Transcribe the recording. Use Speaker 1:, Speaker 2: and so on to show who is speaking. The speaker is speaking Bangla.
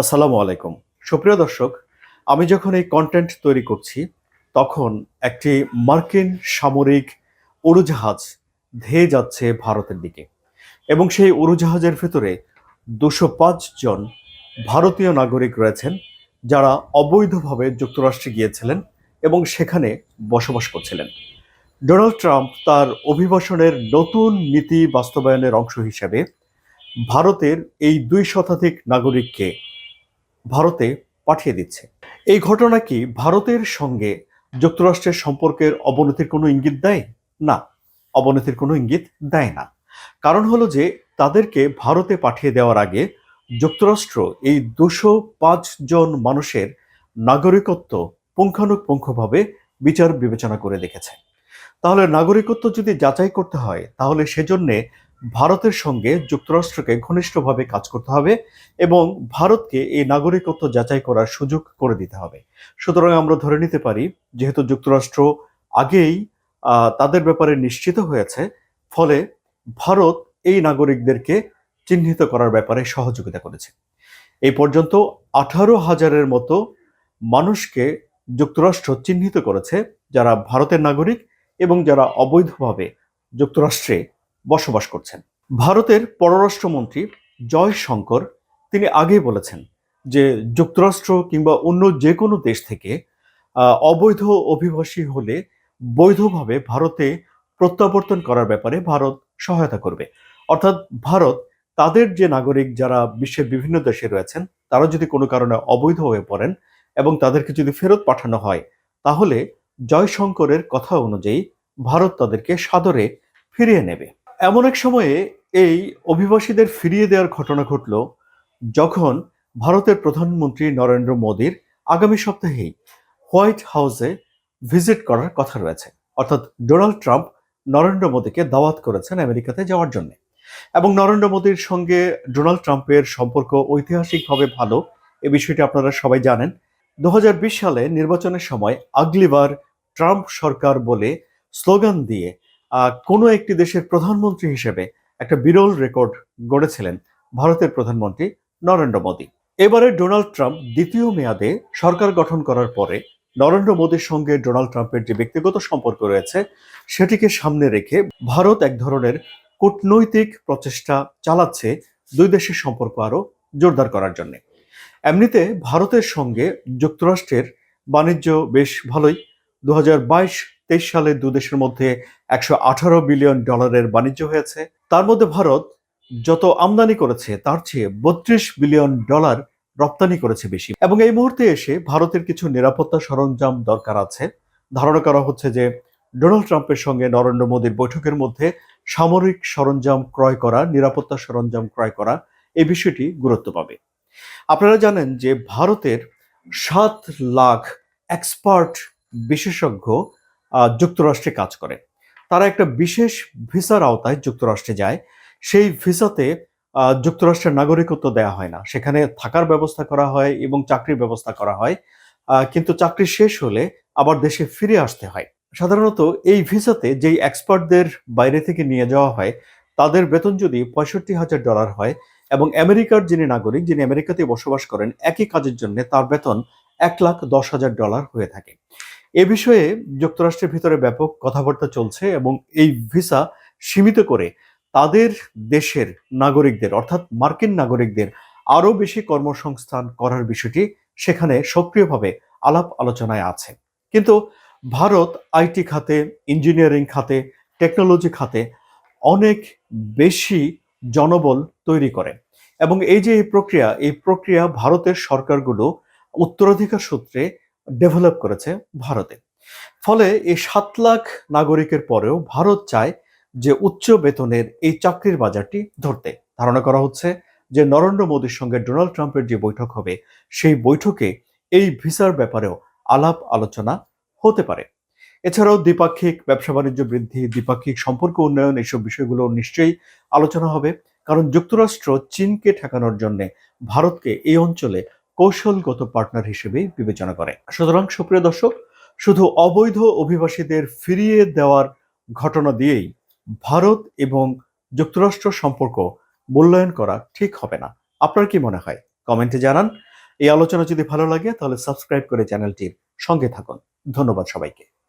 Speaker 1: আসসালামু আলাইকুম। সুপ্রিয় দর্শক, আমি যখন এই কন্টেন্ট তৈরি করছি, তখন একটি মার্কিন সামরিক উড়োজাহাজ ধেয়ে যাচ্ছে ভারতের দিকে এবং সেই উড়োজাহাজের ভেতরে দুশো জন ভারতীয় নাগরিক রয়েছেন, যারা অবৈধভাবে যুক্তরাষ্ট্রে গিয়েছিলেন এবং সেখানে বসবাস করছিলেন। ডোনাল্ড ট্রাম্প তার অভিবাসনের নতুন নীতি বাস্তবায়নের অংশ হিসেবে ভারতের এই দুই শতাধিক নাগরিককে ভারতে পাঠিয়ে দিচ্ছে। এই ঘটনা কি ভারতের সঙ্গে যুক্তরাষ্ট্রের সম্পর্কের অবনতির কোনো ইঙ্গিত দেয়? না, অবনতির কোনো ইঙ্গিত দেয় না। কারণ হলো যে, তাদেরকে ভারতে পাঠিয়ে দেওয়ার আগে যুক্তরাষ্ট্র এই দুশো পাঁচ জন মানুষের নাগরিকত্ব পুঙ্খানুপুঙ্খভাবে বিচার বিবেচনা করে দেখেছে। তাহলে নাগরিকত্ব যদি যাচাই করতে হয়, তাহলে সেজন্যে ভারতের সঙ্গে যুক্তরাষ্ট্রকে ঘনিষ্ঠভাবে কাজ করতে হবে এবং ভারতকে এই নাগরিকত্ব যাচাই করার সুযোগ করে দিতে হবে। সুতরাং আমরা ধরে নিতে পারি, যেহেতু যুক্তরাষ্ট্র আগেই তাদের ব্যাপারে নিশ্চিত হয়েছে, ফলে ভারত এই নাগরিকদেরকে চিহ্নিত করার ব্যাপারে সহযোগিতা করেছে। এই পর্যন্ত আঠারো হাজারের মতো মানুষকে যুক্তরাষ্ট্র চিহ্নিত করেছে, যারা ভারতের নাগরিক এবং যারা অবৈধভাবে যুক্তরাষ্ট্রে বসবাস করছেন। ভারতের পররাষ্ট্রমন্ত্রী জয় শঙ্কর তিনি আগেই বলেছেন যে যুক্তরাষ্ট্র কিংবা অন্য যে কোনো দেশ থেকে অবৈধ অভিবাসী হলে বৈধভাবে ভারতে প্রত্যাবর্তন করার ব্যাপারে ভারত সহায়তা করবে। অর্থাৎ ভারত তাদের যে নাগরিক যারা বিশ্বের বিভিন্ন দেশে রয়েছেন, তারা যদি কোনো কারণে অবৈধ হয়ে পড়েন এবং তাদেরকে যদি ফেরত পাঠানো হয়, তাহলে জয়শঙ্করের কথা অনুযায়ী ভারত তাদেরকে সাদরে ফিরিয়ে নেবে। এমন এক সময়ে এই অভিবাসীদের ফিরিয়ে দেওয়ার ঘটনা ঘটল যখন ভারতের প্রধানমন্ত্রী নরেন্দ্র মোদীর আগামী সপ্তাহেই হোয়াইট হাউসে ভিজিট করার কথা রয়েছে। অর্থাৎ ডোনাল্ড ট্রাম্প নরেন্দ্র মোদীকে দাওয়াত করেছেন আমেরিকাতে যাওয়ার জন্য। এবং নরেন্দ্র মোদীর সঙ্গে ডোনাল্ড ট্রাম্পের সম্পর্ক ঐতিহাসিকভাবে ভালো এ বিষয়টি আপনারা সবাই জানেন। দু হাজার বিশ সালে নির্বাচনের সময় আগলিবার ট্রাম্প সরকার বলে স্লোগান দিয়ে কোনো একটি দেশের প্রধানমন্ত্রী হিসেবে একটা বিরল রেকর্ড গড়েছিলেন ভারতের প্রধানমন্ত্রী নরেন্দ্র মোদী। এবারে ডোনাল্ড ট্রাম্প দ্বিতীয় মেয়াদে সরকার গঠন করার পরে নরেন্দ্র মোদীর সঙ্গে ডোনাল্ড ট্রাম্পের যে ব্যক্তিগত সম্পর্ক রয়েছে, সেটিকে সামনে রেখে ভারত এক ধরনের কূটনৈতিক প্রচেষ্টা চালাচ্ছে দুই দেশের সম্পর্ক আরও জোরদার করার জন্য। এমনিতে ভারতের সঙ্গে যুক্তরাষ্ট্রের বাণিজ্য বেশ ভালোই। দু হাজার বাইশ তেইশ সালে দু দেশের মধ্যে একশো আঠারো বিলিয়ন ডলারের বাণিজ্য হয়েছে। তার মধ্যে ভারত যত আমদানি করেছে, তার চেয়ে বত্রিশ বিলিয়ন ডলার রপ্তানি করেছে বেশি। এবং এই মুহূর্তে এসে ভারতের কিছু নিরাপত্তা সরঞ্জাম দরকার আছে। ধারণা করা হচ্ছে যে ডোনাল্ড ট্রাম্পের সঙ্গে নরেন্দ্র মোদীর বৈঠকের মধ্যে সামরিক সরঞ্জাম ক্রয় করা, নিরাপত্তা সরঞ্জাম ক্রয় করা এই বিষয়টি গুরুত্ব পাবে। আপনারা জানেন যে ভারতের সাত লাখ এক্সপার্ট বিশেষজ্ঞ যুক্তরাষ্ট্রে কাজ করে। তারা একটা বিশেষ ভিসার আওতায় যুক্তরাষ্ট্রে যায়। সেই ভিসাতে যুক্তরাষ্ট্রের নাগরিকত্ব দেওয়া হয় না। সেখানে থাকার ব্যবস্থা করা হয় এবং চাকরির ব্যবস্থা করা হয়। কিন্তু চাকরি শেষ হলে আবার দেশে ফিরে আসতে হয়। সাধারণত এই ভিসাতে যেই এক্সপার্টদের বাইরে থেকে নিয়ে যাওয়া হয়, তাদের বেতন যদি পঁয়ষট্টি হাজার ডলার হয় এবং আমেরিকার যিনি নাগরিক, যিনি আমেরিকাতে বসবাস করেন, একই কাজের জন্য তার বেতন এক লাখ দশ হাজার ডলার হয়ে থাকে। এ বিষয়ে যুক্তরাষ্ট্রের ভিতরে ব্যাপক কথাবার্তা চলছে এবং এই ভিসা সীমিত করে তাদের দেশের নাগরিকদের, অর্থাৎ মার্কিন নাগরিকদের আরও বেশি কর্মসংস্থান করার বিষয়টি সেখানে সক্রিয়ভাবে আলাপ আলোচনায় আছে। কিন্তু ভারত আইটি খাতে, ইঞ্জিনিয়ারিং খাতে, টেকনোলজি খাতে অনেক বেশি জনবল তৈরি করে এবং এই যে এই প্রক্রিয়া এই প্রক্রিয়া ভারতের সরকারগুলো উত্তরাধিকার সূত্রে ডেভেলপ করেছে ভারতে। ফলে এই সাত লাখ নাগরিকের পরেও ভারত চায় যে উচ্চ বেতনের এই চাকরির বাজারটি ধরতে। ধারণা করা হচ্ছে যে নরেন্দ্র মোদীর সঙ্গে ডোনাল্ড ট্রাম্পের যে বৈঠক হবে, সেই বৈঠকে এই ভিসার ব্যাপারেও আলাপ আলোচনা হতে পারে। এছাড়াও দ্বিপাক্ষিক ব্যবসা বাণিজ্য বৃদ্ধি, দ্বিপাক্ষিক সম্পর্ক উন্নয়ন এইসব বিষয়গুলো নিশ্চয়ই আলোচনা হবে। কারণ যুক্তরাষ্ট্র চীনকে ঠেকানোর জন্য ভারতকে এই অঞ্চলে কৌশলগত পার্টনার হিসেবে বিবেচনা করে। সুতরাং সুপ্রিয় দর্শক, শুধু অবৈধ অভিবাসীদের ফিরিয়ে দেওয়ার ঘটনা দিয়েই ভারত এবং যুক্তরাষ্ট্র সম্পর্ক মূল্যায়ন করা ঠিক হবে না। আপনার কি মনে হয়? কমেন্টে জানান। এই আলোচনা যদি ভালো লাগে, তাহলে সাবস্ক্রাইব করে চ্যানেলটির সঙ্গে থাকুন। ধন্যবাদ সবাইকে।